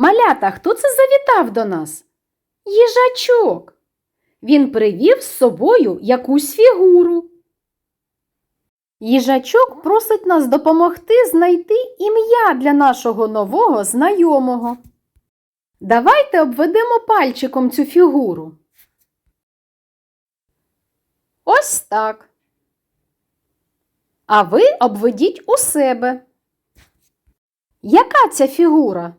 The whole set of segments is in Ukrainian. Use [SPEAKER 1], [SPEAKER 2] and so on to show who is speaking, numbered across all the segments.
[SPEAKER 1] Малята, хто це завітав до нас? Їжачок. Він привів з собою якусь фігуру. Їжачок просить нас допомогти знайти ім'я для нашого нового знайомого. Давайте обведемо пальчиком цю фігуру. Ось так. А ви обведіть у себе. Яка ця фігура?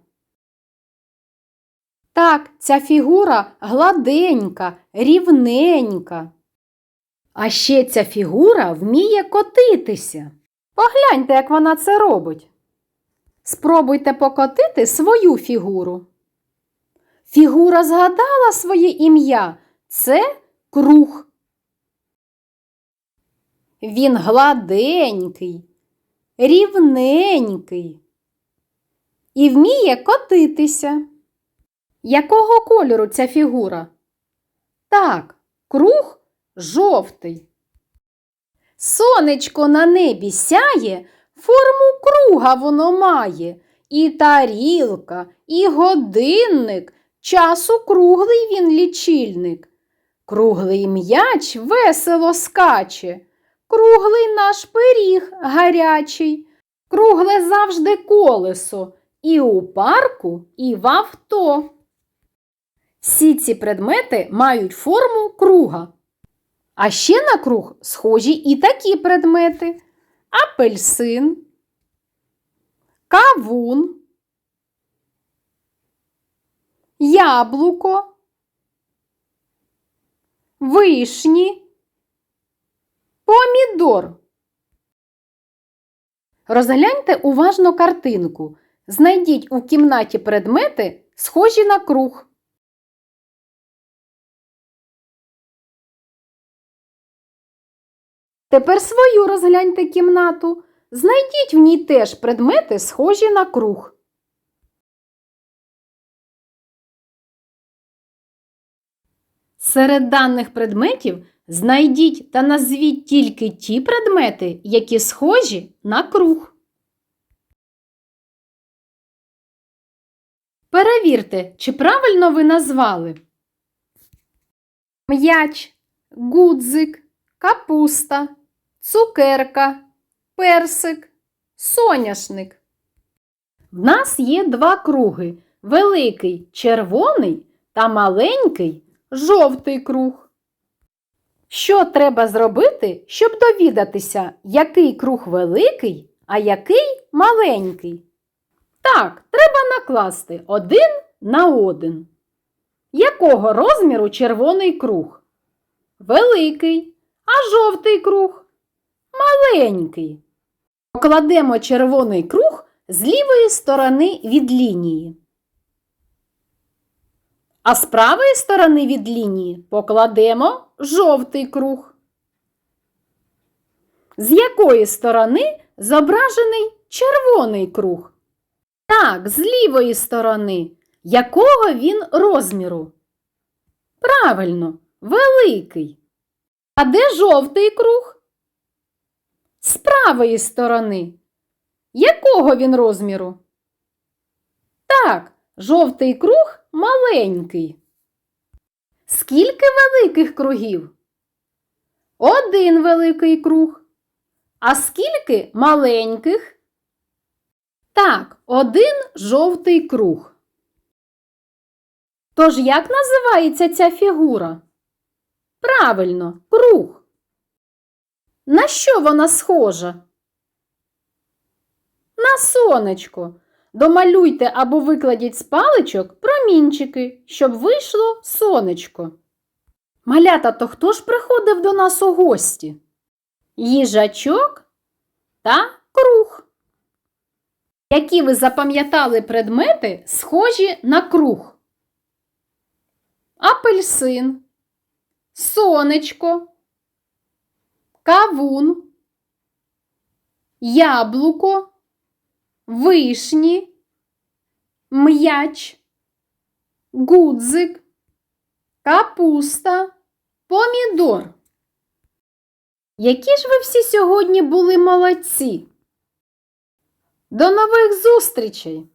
[SPEAKER 1] Так, ця фігура гладенька, рівненька. А ще ця фігура вміє котитися. Погляньте, як вона це робить. Спробуйте покотити свою фігуру. Фігура згадала своє ім'я. Це круг. Він гладенький, рівненький і вміє котитися. Якого кольору ця фігура? Так, круг жовтий. Сонечко на небі сяє, форму круга воно має. І тарілка, і годинник, часу круглий він лічильник. Круглий м'яч весело скаче, круглий наш пиріг гарячий, кругле завжди колесо, і у парку, і в авто. Всі ці предмети мають форму круга. А ще на круг схожі і такі предмети: апельсин, кавун, яблуко, вишні, помідор. Розгляньте уважно картинку. Знайдіть у кімнаті предмети, схожі на круг. Тепер свою розгляньте кімнату. Знайдіть в ній теж предмети, схожі на круг. Серед даних предметів знайдіть та назвіть тільки ті предмети, які схожі на круг. Перевірте, чи правильно ви назвали. М'яч, гудзик, капуста, цукерка, персик, соняшник. В нас є два круги великий червоний та маленький жовтий круг. Що треба зробити, щоб довідатися, який круг великий, а який маленький? Так, треба накласти один на один. Якого розміру червоний круг? Великий, а жовтий круг маленький. Покладемо червоний круг з лівої сторони від лінії. А з правої сторони від лінії покладемо жовтий круг. З якої сторони зображений червоний круг? Так, з лівої сторони. Якого він розміру? Правильно, великий. А де жовтий круг? З правої сторони. Якого він розміру? Так, жовтий круг маленький. Скільки великих кругів? Один великий круг. А скільки маленьких? Так, один жовтий круг. Тож як називається ця фігура? Правильно, круг. На що вона схожа? На сонечко. Домалюйте або викладіть з паличок промінчики, щоб вийшло сонечко. Малята, то хто ж приходив до нас у гості? Їжачок та круг. Які ви запам'ятали предмети, схожі на круг? Апельсин, сонечко, кавун, яблуко, вишні, м'яч, гудзик, капуста, помідор. Які ж ви всі сьогодні були молодці? До нових зустрічей!